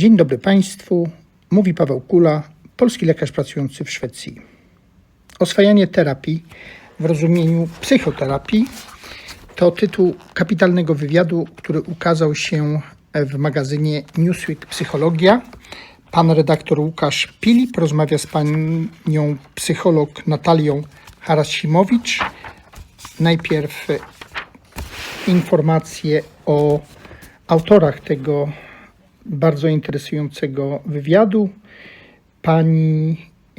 Dzień dobry Państwu. Mówi Paweł Kula, polski lekarz pracujący w Szwecji. Oswajanie terapii w rozumieniu psychoterapii to tytuł kapitalnego wywiadu, który ukazał się w magazynie Newsweek Psychologia. Pan redaktor Łukasz Pilip rozmawia z panią psycholog Natalią Harasimowicz. Najpierw informacje o autorach tego bardzo interesującego wywiadu. Pani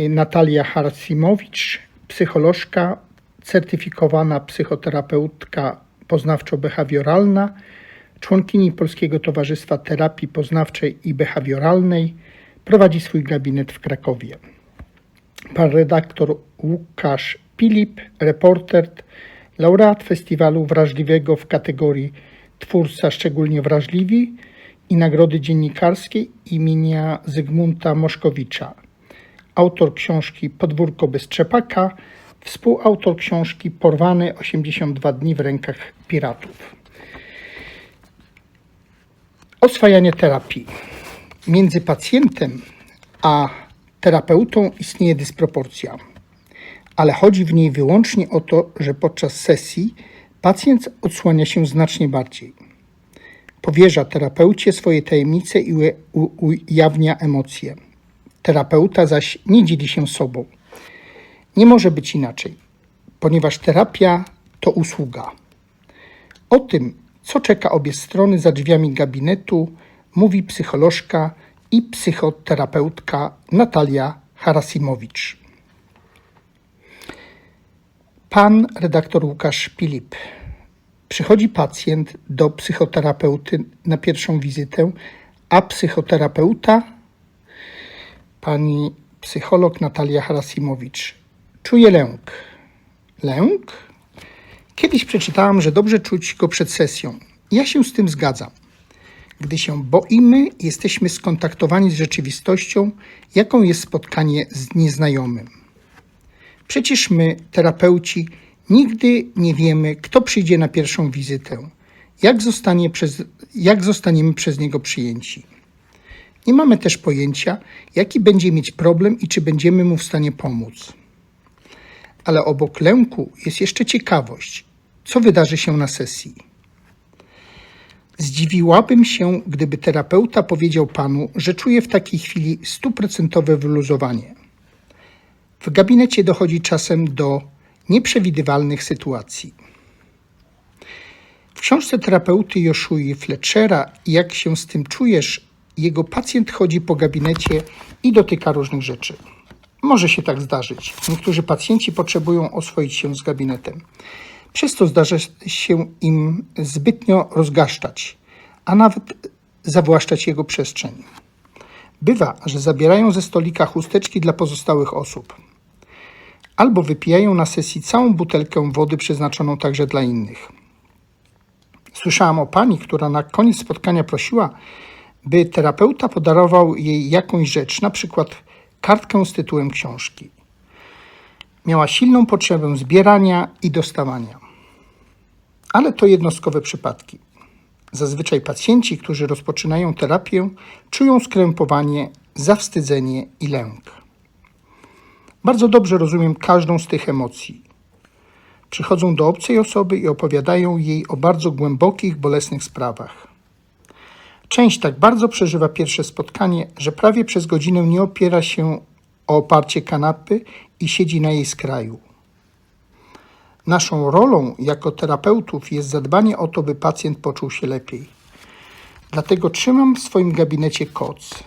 Natalia Harasimowicz, psycholożka, certyfikowana psychoterapeutka poznawczo-behawioralna, członkini Polskiego Towarzystwa Terapii Poznawczej i Behawioralnej, prowadzi swój gabinet w Krakowie. Pan redaktor Łukasz Pilip, reporter, laureat festiwalu wrażliwego w kategorii Twórca szczególnie wrażliwi i Nagrody Dziennikarskiej imienia Zygmunta Moszkowicza. Autor książki Podwórko bez trzepaka, współautor książki Porwany 82 dni w rękach piratów. Oswajanie terapii. Między pacjentem a terapeutą istnieje dysproporcja, ale chodzi w niej wyłącznie o to, że podczas sesji pacjent odsłania się znacznie bardziej. Powierza terapeucie swoje tajemnice i ujawnia emocje. Terapeuta zaś nie dzieli się sobą. Nie może być inaczej, ponieważ terapia to usługa. O tym, co czeka obie strony za drzwiami gabinetu, mówi psycholożka i psychoterapeutka Natalia Harasimowicz. Pan redaktor Łukasz Pilip. Przychodzi pacjent do psychoterapeuty na pierwszą wizytę, a psychoterapeuta, pani psycholog Natalia Harasimowicz, czuje lęk. Lęk? Kiedyś przeczytałam, że dobrze czuć go przed sesją. Ja się z tym zgadzam. Gdy się boimy, jesteśmy skontaktowani z rzeczywistością, jaką jest spotkanie z nieznajomym. Przecież my, terapeuci, nigdy nie wiemy, kto przyjdzie na pierwszą wizytę, jak, zostanie przez, jak zostaniemy przez niego przyjęci. Nie mamy też pojęcia, jaki będzie mieć problem i czy będziemy mu w stanie pomóc. Ale obok lęku jest jeszcze ciekawość, co wydarzy się na sesji. Zdziwiłabym się, gdyby terapeuta powiedział panu, że czuje w takiej chwili stuprocentowe wyluzowanie. W gabinecie dochodzi czasem do nieprzewidywalnych sytuacji. W książce terapeuty Joszui Fletchera Jak się z tym czujesz, jego pacjent chodzi po gabinecie i dotyka różnych rzeczy. Może się tak zdarzyć. Niektórzy pacjenci potrzebują oswoić się z gabinetem. Przez to zdarza się im zbytnio rozgaszczać, a nawet zawłaszczać jego przestrzeń. Bywa, że zabierają ze stolika chusteczki dla pozostałych osób. Albo wypijają na sesji całą butelkę wody przeznaczoną także dla innych. Słyszałam o pani, która na koniec spotkania prosiła, by terapeuta podarował jej jakąś rzecz, na przykład kartkę z tytułem książki. Miała silną potrzebę zbierania i dostawania. Ale to jednostkowe przypadki. Zazwyczaj pacjenci, którzy rozpoczynają terapię, czują skrępowanie, zawstydzenie i lęk. Bardzo dobrze rozumiem każdą z tych emocji. Przychodzą do obcej osoby i opowiadają jej o bardzo głębokich, bolesnych sprawach. Część tak bardzo przeżywa pierwsze spotkanie, że prawie przez godzinę nie opiera się o oparcie kanapy i siedzi na jej skraju. Naszą rolą jako terapeutów jest zadbanie o to, by pacjent poczuł się lepiej. Dlatego trzymam w swoim gabinecie koc.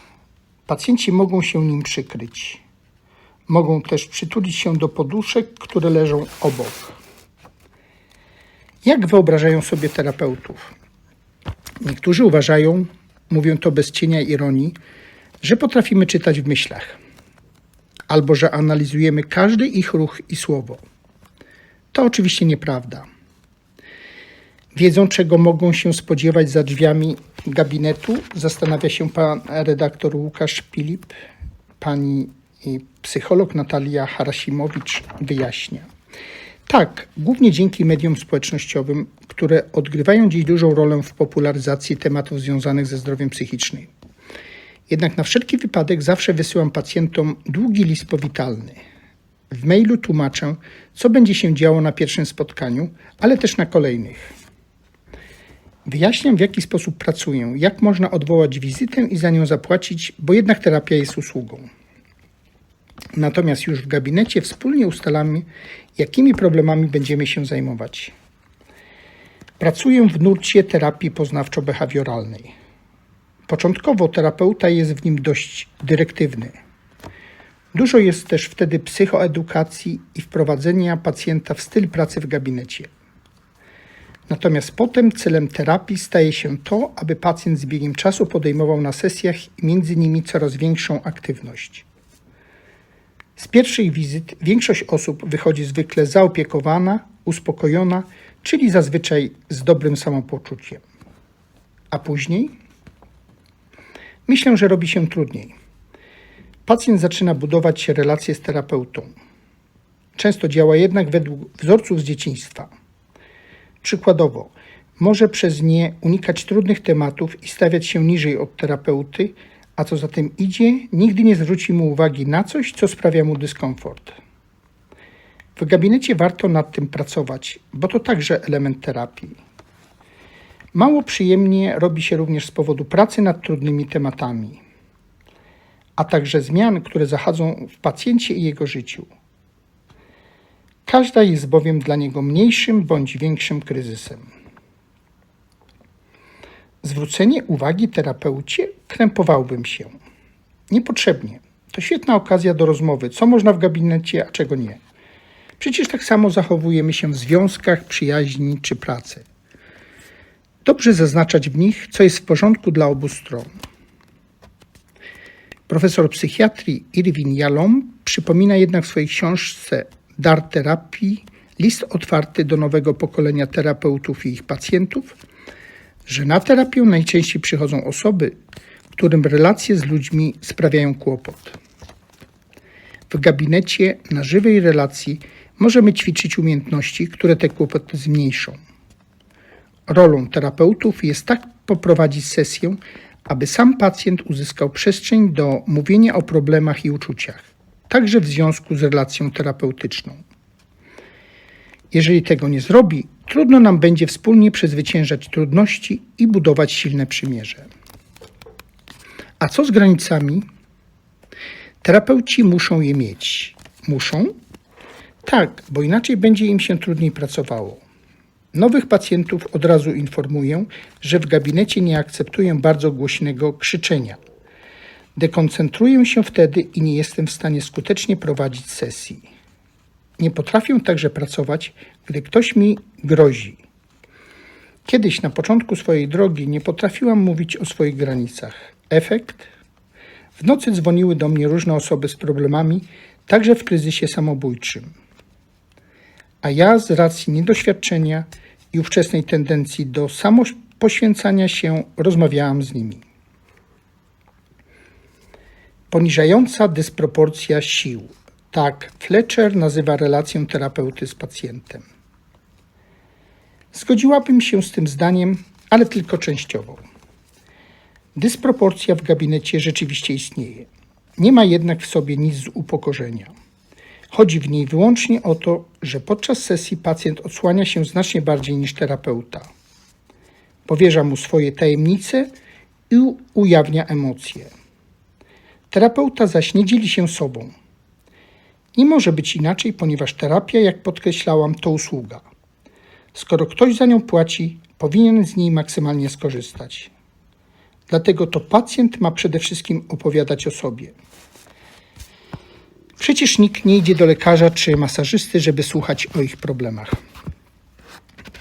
Pacjenci mogą się nim przykryć. Mogą też przytulić się do poduszek, które leżą obok. Jak wyobrażają sobie terapeutów? Niektórzy uważają, mówią to bez cienia ironii, że potrafimy czytać w myślach, albo że analizujemy każdy ich ruch i słowo. To oczywiście nieprawda. Wiedzą, czego mogą się spodziewać za drzwiami gabinetu, zastanawia się pan redaktor Łukasz Pilip. Pani y, psycholog Natalia Harasimowicz wyjaśnia. Tak, głównie dzięki mediom społecznościowym, które odgrywają dziś dużą rolę w popularyzacji tematów związanych ze zdrowiem psychicznym. Jednak na wszelki wypadek zawsze wysyłam pacjentom długi list powitalny. W mailu tłumaczę, co będzie się działo na pierwszym spotkaniu, ale też na kolejnych. Wyjaśniam, w jaki sposób pracuję, jak można odwołać wizytę i za nią zapłacić, bo jednak terapia jest usługą. Natomiast już w gabinecie wspólnie ustalamy, jakimi problemami będziemy się zajmować. Pracuję w nurcie terapii poznawczo-behawioralnej. Początkowo terapeuta jest w nim dość dyrektywny. Dużo jest też wtedy psychoedukacji i wprowadzenia pacjenta w styl pracy w gabinecie. Natomiast potem celem terapii staje się to, aby pacjent z biegiem czasu podejmował na sesjach między nimi coraz większą aktywność. Z pierwszych wizyt większość osób wychodzi zwykle zaopiekowana, uspokojona, czyli zazwyczaj z dobrym samopoczuciem. A później? Myślę, że robi się trudniej. Pacjent zaczyna budować relacje z terapeutą. Często działa jednak według wzorców z dzieciństwa. Przykładowo, może przez nie unikać trudnych tematów i stawiać się niżej od terapeuty, a co za tym idzie, nigdy nie zwróci mu uwagi na coś, co sprawia mu dyskomfort. W gabinecie warto nad tym pracować, bo to także element terapii. Mało przyjemnie robi się również z powodu pracy nad trudnymi tematami, a także zmian, które zachodzą w pacjencie i jego życiu. Każda jest bowiem dla niego mniejszym bądź większym kryzysem. Zwrócenie uwagi terapeucie krępowałbym się. Niepotrzebnie. To świetna okazja do rozmowy, co można w gabinecie, a czego nie. Przecież tak samo zachowujemy się w związkach, przyjaźni czy pracy. Dobrze zaznaczać w nich, co jest w porządku dla obu stron. Profesor psychiatrii Irwin Jalom przypomina jednak w swojej książce Dar terapii list otwarty do nowego pokolenia terapeutów i ich pacjentów, że na terapię najczęściej przychodzą osoby, którym relacje z ludźmi sprawiają kłopot. W gabinecie na żywej relacji możemy ćwiczyć umiejętności, które te kłopoty zmniejszą. Rolą terapeutów jest tak poprowadzić sesję, aby sam pacjent uzyskał przestrzeń do mówienia o problemach i uczuciach, także w związku z relacją terapeutyczną. Jeżeli tego nie zrobi, trudno nam będzie wspólnie przezwyciężać trudności i budować silne przymierze. A co z granicami? Terapeuci muszą je mieć. Muszą? Tak, bo inaczej będzie im się trudniej pracowało. Nowych pacjentów od razu informuję, że w gabinecie nie akceptuję bardzo głośnego krzyczenia. Dekoncentruję się wtedy i nie jestem w stanie skutecznie prowadzić sesji. Nie potrafię także pracować, gdy ktoś mi grozi. Kiedyś na początku swojej drogi nie potrafiłam mówić o swoich granicach. Efekt? W nocy dzwoniły do mnie różne osoby z problemami, także w kryzysie samobójczym. A ja z racji niedoświadczenia i ówczesnej tendencji do samopoświęcania się rozmawiałam z nimi. Poniżająca dysproporcja sił. Tak Fletcher nazywa relację terapeuty z pacjentem. Zgodziłabym się z tym zdaniem, ale tylko częściowo. Dysproporcja w gabinecie rzeczywiście istnieje. Nie ma jednak w sobie nic z upokorzenia. Chodzi w niej wyłącznie o to, że podczas sesji pacjent odsłania się znacznie bardziej niż terapeuta. Powierza mu swoje tajemnice i ujawnia emocje. Terapeuta zaś nie dzieli się sobą. Nie może być inaczej, ponieważ terapia, jak podkreślałam, to usługa. Skoro ktoś za nią płaci, powinien z niej maksymalnie skorzystać. Dlatego to pacjent ma przede wszystkim opowiadać o sobie. Przecież nikt nie idzie do lekarza czy masażysty, żeby słuchać o ich problemach.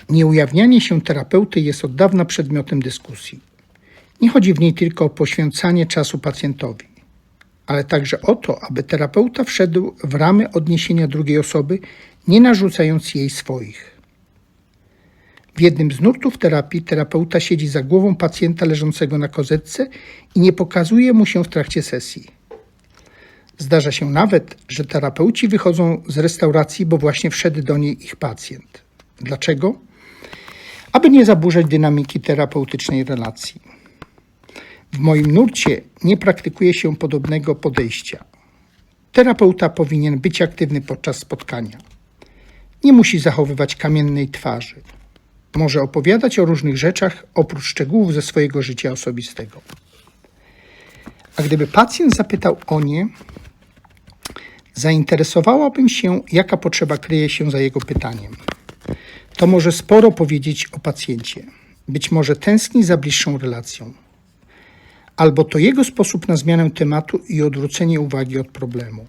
Nieujawnianie się terapeuty jest od dawna przedmiotem dyskusji. Nie chodzi w niej tylko o poświęcanie czasu pacjentowi, ale także o to, aby terapeuta wszedł w ramy odniesienia drugiej osoby, nie narzucając jej swoich. W jednym z nurtów terapii terapeuta siedzi za głową pacjenta leżącego na kozetce i nie pokazuje mu się w trakcie sesji. Zdarza się nawet, że terapeuci wychodzą z restauracji, bo właśnie wszedł do niej ich pacjent. Dlaczego? Aby nie zaburzać dynamiki terapeutycznej relacji. W moim nurcie nie praktykuje się podobnego podejścia. Terapeuta powinien być aktywny podczas spotkania. Nie musi zachowywać kamiennej twarzy. Może opowiadać o różnych rzeczach oprócz szczegółów ze swojego życia osobistego. A gdyby pacjent zapytał o nie, zainteresowałabym się, jaka potrzeba kryje się za jego pytaniem. To może sporo powiedzieć o pacjencie. Być może tęskni za bliższą relacją. Albo to jego sposób na zmianę tematu i odwrócenie uwagi od problemu.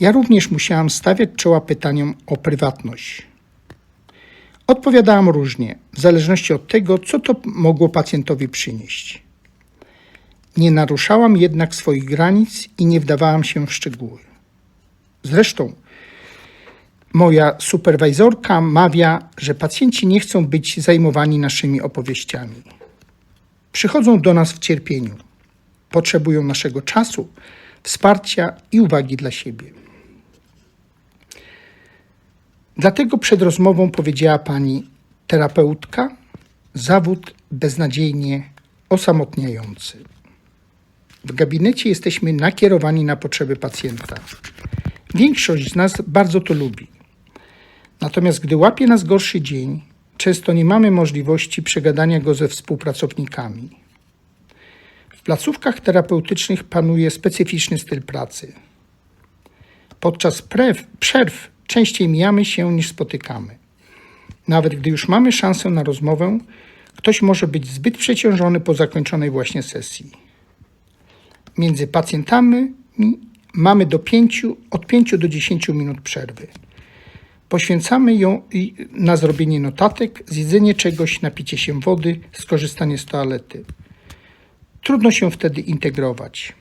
Ja również musiałam stawiać czoła pytaniom o prywatność. Odpowiadałam różnie, w zależności od tego, co to mogło pacjentowi przynieść. Nie naruszałam jednak swoich granic i nie wdawałam się w szczegóły. Zresztą, moja superwajzorka mawia, że pacjenci nie chcą być zajmowani naszymi opowieściami. Przychodzą do nas w cierpieniu, potrzebują naszego czasu, wsparcia i uwagi dla siebie. Dlatego przed rozmową powiedziała pani terapeutka, zawód beznadziejnie osamotniający. W gabinecie jesteśmy nakierowani na potrzeby pacjenta. Większość z nas bardzo to lubi. Natomiast gdy łapie nas gorszy dzień, często nie mamy możliwości przegadania go ze współpracownikami. W placówkach terapeutycznych panuje specyficzny styl pracy. Podczas prew, przerw częściej mijamy się niż spotykamy. Nawet gdy już mamy szansę na rozmowę, ktoś może być zbyt przeciążony po zakończonej właśnie sesji. Między pacjentami mamy do 5, od 5 do 10 minut przerwy. Poświęcamy ją na zrobienie notatek, zjedzenie czegoś, napicie się wody, skorzystanie z toalety. Trudno się wtedy integrować.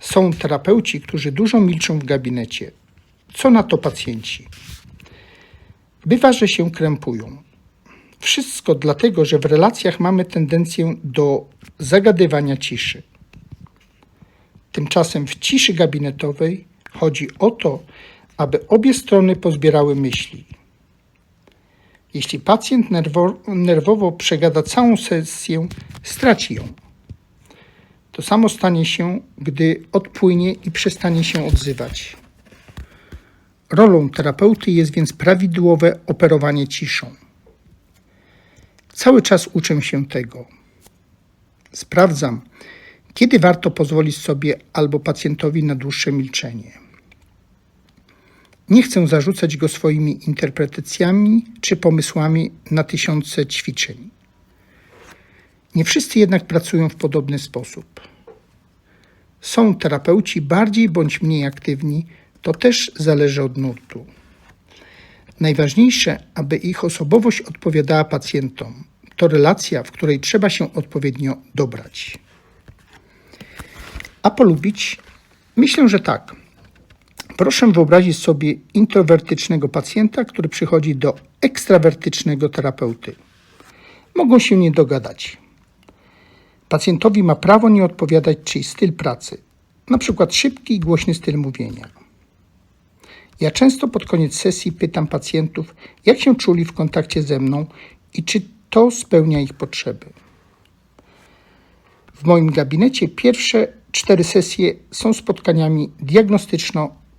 Są terapeuci, którzy dużo milczą w gabinecie. Co na to pacjenci? Bywa, że się krępują. Wszystko dlatego, że w relacjach mamy tendencję do zagadywania ciszy. Tymczasem w ciszy gabinetowej chodzi o to, aby obie strony pozbierały myśli. Jeśli pacjent nerwo, nerwowo przegada całą sesję, straci ją. To samo stanie się, gdy odpłynie i przestanie się odzywać. Rolą terapeuty jest więc prawidłowe operowanie ciszą. Cały czas uczę się tego. Sprawdzam, kiedy warto pozwolić sobie albo pacjentowi na dłuższe milczenie. Nie chcę zarzucać go swoimi interpretacjami czy pomysłami na tysiące ćwiczeń. Nie wszyscy jednak pracują w podobny sposób. Są terapeuci bardziej bądź mniej aktywni, to też zależy od nurtu. Najważniejsze, aby ich osobowość odpowiadała pacjentom. To relacja, w której trzeba się odpowiednio dobrać. A polubić? Myślę, że tak. Proszę wyobrazić sobie introwertycznego pacjenta, który przychodzi do ekstrawertycznego terapeuty. Mogą się nie dogadać. Pacjentowi ma prawo nie odpowiadać czyjś styl pracy, na przykład szybki i głośny styl mówienia. Ja często pod koniec sesji pytam pacjentów, jak się czuli w kontakcie ze mną i czy to spełnia ich potrzeby. W moim gabinecie pierwsze cztery sesje są spotkaniami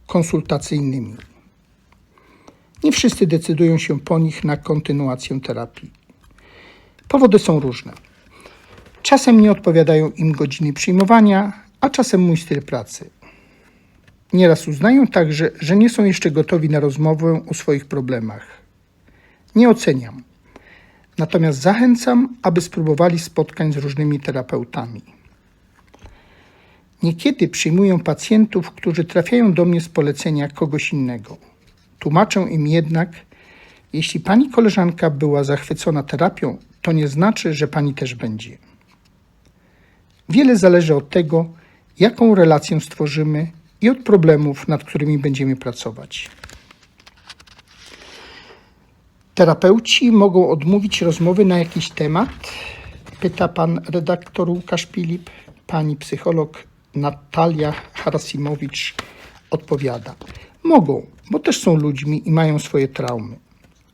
diagnostyczno-konsultacyjnymi. Nie wszyscy decydują się po nich na kontynuację terapii. Powody są różne. Czasem nie odpowiadają im godziny przyjmowania, a czasem mój styl pracy. Nieraz uznają także, że nie są jeszcze gotowi na rozmowę o swoich problemach. Nie oceniam. Natomiast zachęcam, aby spróbowali spotkań z różnymi terapeutami. Niekiedy przyjmuję pacjentów, którzy trafiają do mnie z polecenia kogoś innego. Tłumaczę im jednak, jeśli pani koleżanka była zachwycona terapią, to nie znaczy, że pani też będzie. Wiele zależy od tego, jaką relację stworzymy i od problemów, nad którymi będziemy pracować. Terapeuci mogą odmówić rozmowy na jakiś temat? Pyta pan redaktor Łukasz Pilip. Pani psycholog Natalia Harasimowicz odpowiada. Mogą, bo też są ludźmi i mają swoje traumy.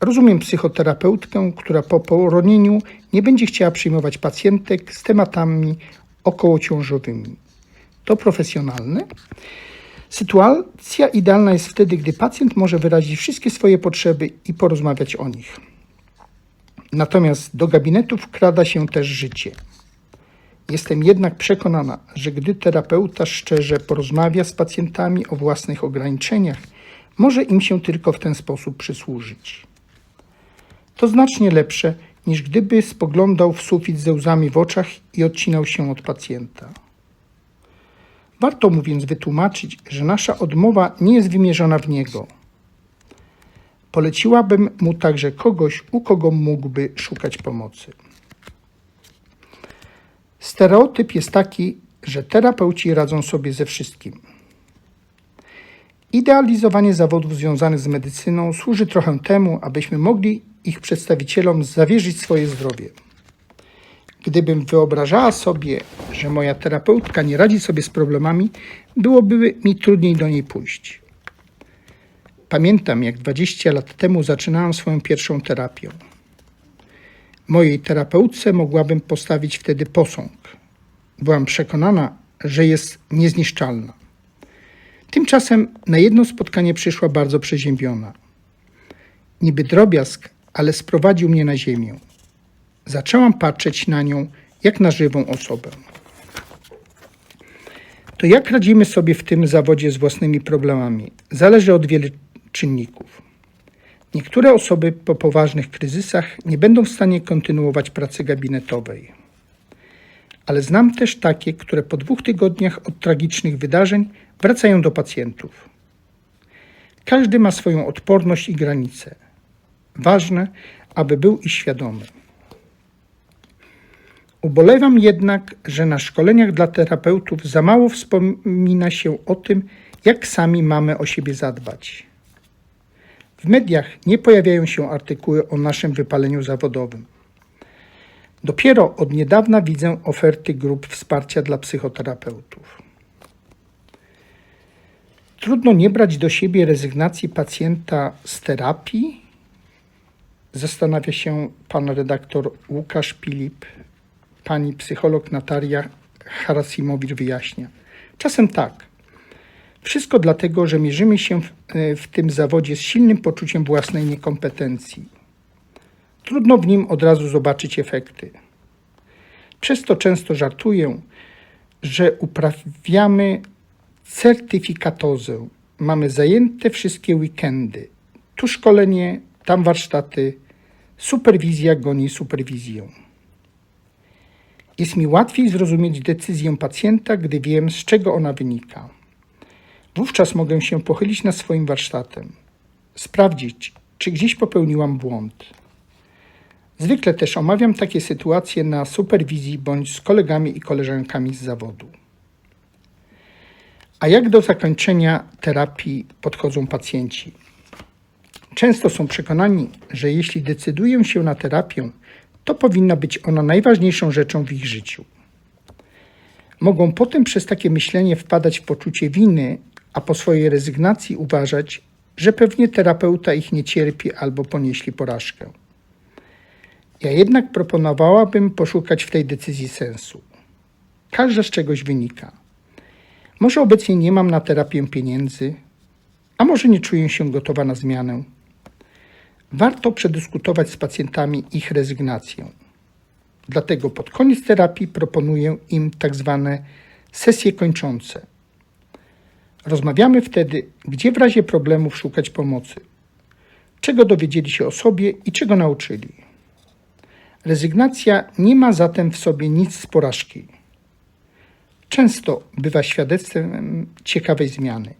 Rozumiem psychoterapeutkę, która po poronieniu nie będzie chciała przyjmować pacjentek z tematami okołociążowymi. To profesjonalne. Sytuacja idealna jest wtedy, gdy pacjent może wyrazić wszystkie swoje potrzeby i porozmawiać o nich. Natomiast do gabinetu wkrada się też życie. Jestem jednak przekonana, że gdy terapeuta szczerze porozmawia z pacjentami o własnych ograniczeniach, może im się tylko w ten sposób przysłużyć. To znacznie lepsze, niż gdyby spoglądał w sufit ze łzami w oczach i odcinał się od pacjenta. Warto mu więc wytłumaczyć, że nasza odmowa nie jest wymierzona w niego. Poleciłabym mu także kogoś, u kogo mógłby szukać pomocy. Stereotyp jest taki, że terapeuci radzą sobie ze wszystkim. Idealizowanie zawodów związanych z medycyną służy trochę temu, abyśmy mogli ich przedstawicielom zawierzyć swoje zdrowie. Gdybym wyobrażała sobie, że moja terapeutka nie radzi sobie z problemami, byłoby mi trudniej do niej pójść. Pamiętam, jak 20 lat temu zaczynałam swoją pierwszą terapię. Mojej terapeutce mogłabym postawić wtedy posąg. Byłam przekonana, że jest niezniszczalna. Tymczasem na jedno spotkanie przyszła bardzo przeziębiona. Niby drobiazg, ale sprowadził mnie na ziemię. Zaczęłam patrzeć na nią jak na żywą osobę. To jak radzimy sobie w tym zawodzie z własnymi problemami, zależy od wielu czynników. Niektóre osoby po poważnych kryzysach nie będą w stanie kontynuować pracy gabinetowej. Ale znam też takie, które po dwóch tygodniach od tragicznych wydarzeń wracają do pacjentów. Każdy ma swoją odporność i granice. Ważne, aby był i świadomy. Ubolewam jednak, że na szkoleniach dla terapeutów za mało wspomina się o tym, jak sami mamy o siebie zadbać. W mediach nie pojawiają się artykuły o naszym wypaleniu zawodowym. Dopiero od niedawna widzę oferty grup wsparcia dla psychoterapeutów. Trudno nie brać do siebie rezygnacji pacjenta z terapii? Zastanawia się pan redaktor Łukasz Pilip. Pani psycholog Natalia Harasimowicz wyjaśnia. Czasem tak. Wszystko dlatego, że mierzymy się w, w tym zawodzie z silnym poczuciem własnej niekompetencji. Trudno w nim od razu zobaczyć efekty. Przez to często żartuję, że uprawiamy certyfikatozę. Mamy zajęte wszystkie weekendy. Tu szkolenie, tam warsztaty. Superwizja goni superwizję. Jest mi łatwiej zrozumieć decyzję pacjenta, gdy wiem, z czego ona wynika. Wówczas mogę się pochylić nad swoim warsztatem, sprawdzić, czy gdzieś popełniłam błąd. Zwykle też omawiam takie sytuacje na superwizji bądź z kolegami i koleżankami z zawodu. A jak do zakończenia terapii podchodzą pacjenci? Często są przekonani, że jeśli decydują się na terapię, to powinna być ona najważniejszą rzeczą w ich życiu. Mogą potem przez takie myślenie wpadać w poczucie winy, a po swojej rezygnacji uważać, że pewnie terapeuta ich nie cierpi albo ponieśli porażkę. Ja jednak proponowałabym poszukać w tej decyzji sensu. Każda z czegoś wynika. Może obecnie nie mam na terapię pieniędzy, a może nie czuję się gotowa na zmianę. Warto przedyskutować z pacjentami ich rezygnację. Dlatego pod koniec terapii proponuję im tak zwane sesje kończące. Rozmawiamy wtedy, gdzie w razie problemów szukać pomocy, czego dowiedzieli się o sobie i czego nauczyli. Rezygnacja nie ma zatem w sobie nic z porażki. Często bywa świadectwem ciekawej zmiany,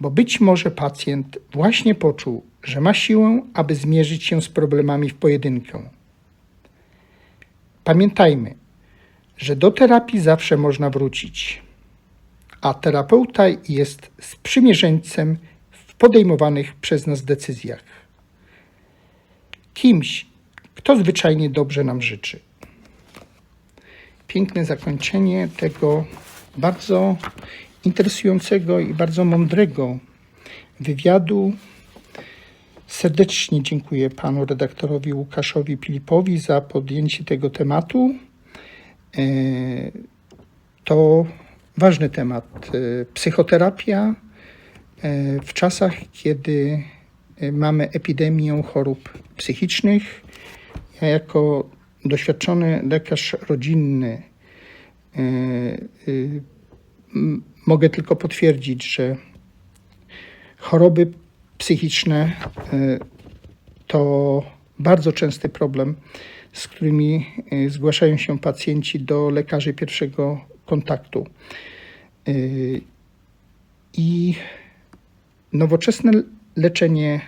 bo być może pacjent właśnie poczuł, że ma siłę, aby zmierzyć się z problemami w pojedynkę. Pamiętajmy, że do terapii zawsze można wrócić, a terapeuta jest sprzymierzeńcem w podejmowanych przez nas decyzjach. Kimś, kto zwyczajnie dobrze nam życzy. Piękne zakończenie tego bardzo interesującego i bardzo mądrego wywiadu Serdecznie dziękuję panu redaktorowi Łukaszowi Filipowi za podjęcie tego tematu. E, To ważny temat. e, Psychoterapia e, w czasach, kiedy e, mamy epidemię chorób psychicznych. Ja jako doświadczony lekarz rodzinny mogę tylko potwierdzić, że choroby psychiczne to bardzo częsty problem, z którymi zgłaszają się pacjenci do lekarzy pierwszego kontaktu. E, I nowoczesne leczenie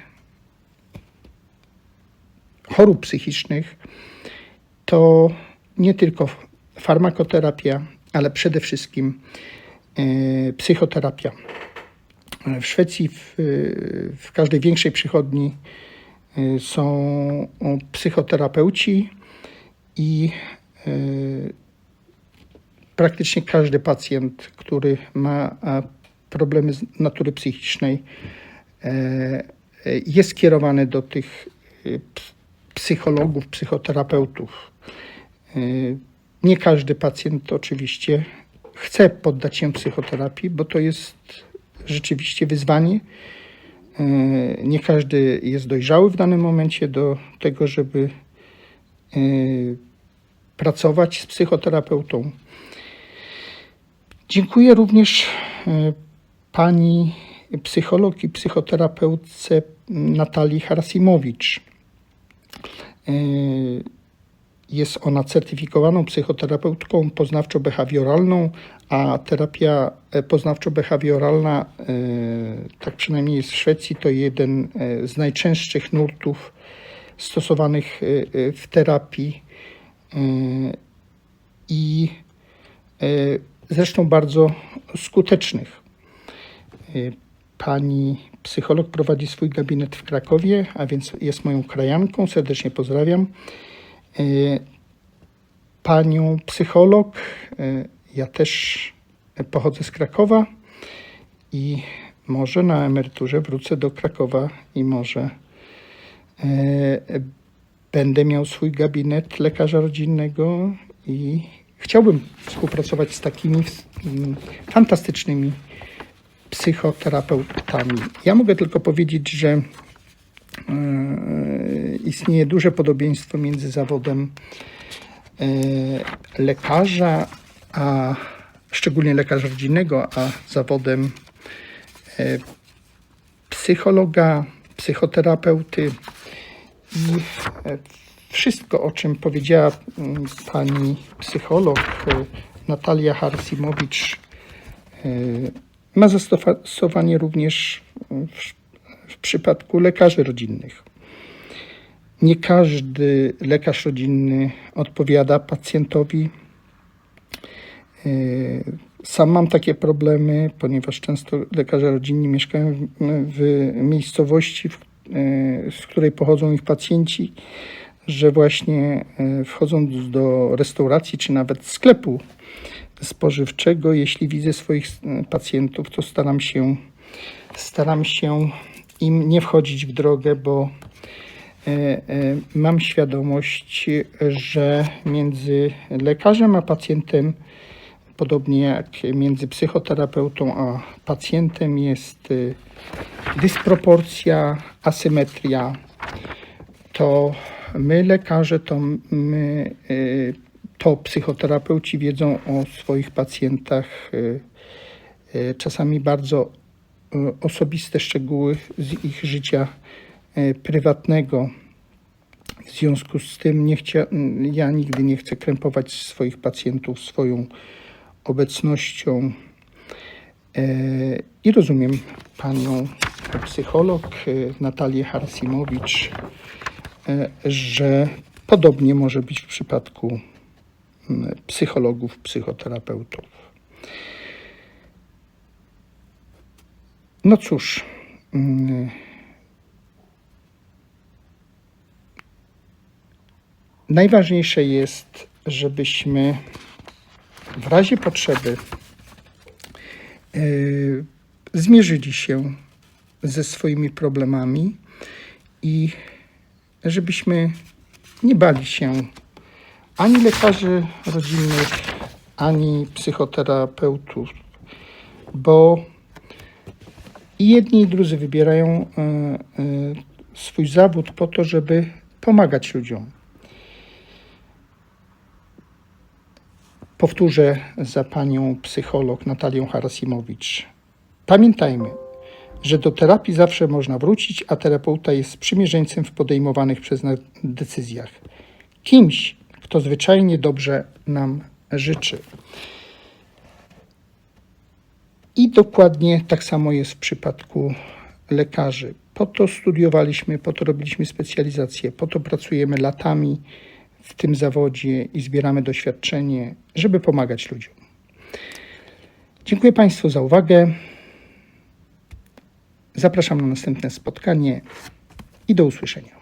chorób psychicznych to nie tylko farmakoterapia, ale przede wszystkim e, psychoterapia. W Szwecji w, w każdej większej przychodni y, są psychoterapeuci i y, praktycznie każdy pacjent, który ma a, problemy z natury psychicznej, e, e, jest skierowany do tych ps- psychologów, psychoterapeutów. Nie każdy pacjent oczywiście chce poddać się psychoterapii, bo to jest rzeczywiście wyzwanie. E, Nie każdy jest dojrzały w danym momencie do tego, żeby e, pracować z psychoterapeutą. Dziękuję również e, pani psycholog i psychoterapeutce Natalii Harasimowicz. E, Jest ona certyfikowaną psychoterapeutką poznawczo-behawioralną, a terapia e, poznawczo-behawioralna, tak przynajmniej jest w Szwecji, to jeden z najczęstszych nurtów stosowanych w terapii i zresztą bardzo skutecznych. E, Pani psycholog prowadzi swój gabinet w Krakowie, a więc jest moją krajanką. Serdecznie pozdrawiam. E, Panią psycholog, e, ja też pochodzę z Krakowa i może na emeryturze wrócę do Krakowa i może będę miał swój gabinet lekarza rodzinnego i chciałbym współpracować z takimi mm, fantastycznymi psychoterapeutami. Ja mogę tylko powiedzieć, że e, istnieje duże podobieństwo między zawodem e, lekarza, a szczególnie lekarza rodzinnego, a zawodem e, psychologa, psychoterapeuty i wszystko, o czym powiedziała mm, pani psycholog e, Natalia Harsimowicz, e, ma zastosowanie również w, w przypadku lekarzy rodzinnych. Nie każdy lekarz rodzinny odpowiada pacjentowi. E, Sam mam takie problemy, ponieważ często lekarze rodzinni mieszkają w, w miejscowości, w, z której pochodzą ich pacjenci, że właśnie e, wchodząc do restauracji czy nawet sklepu spożywczego, jeśli widzę swoich e, pacjentów, to staram się, staram się im nie wchodzić w drogę, bo e, mam świadomość, że między lekarzem a pacjentem, podobnie jak między psychoterapeutą a pacjentem, jest dysproporcja, asymetria. To my, lekarze, to my, e, to psychoterapeuci wiedzą o swoich pacjentach e, e, czasami bardzo osobiste szczegóły z ich życia prywatnego. W związku z tym nie chcia, ja nigdy nie chcę krępować swoich pacjentów swoją obecnością. E, I rozumiem panią psycholog Natalię Harasimowicz, e, że podobnie może być w przypadku psychologów, psychoterapeutów. No cóż, mm, najważniejsze jest, żebyśmy w razie potrzeby e, zmierzyli się ze swoimi problemami i żebyśmy nie bali się ani lekarzy rodzinnych, ani psychoterapeutów, bo i jedni i drudzy wybierają e, e, swój zawód po to, żeby pomagać ludziom. Powtórzę za panią psycholog Natalią Harasimowicz. Pamiętajmy, że do terapii zawsze można wrócić, a terapeuta jest sprzymierzeńcem w podejmowanych przez nas decyzjach. Kimś, kto zwyczajnie dobrze nam życzy. I dokładnie tak samo jest w przypadku lekarzy. Po to studiowaliśmy, po to robiliśmy specjalizację, po to pracujemy latami w tym zawodzie i zbieramy doświadczenie, żeby pomagać ludziom. Dziękuję Państwu za uwagę. Zapraszam na następne spotkanie i do usłyszenia.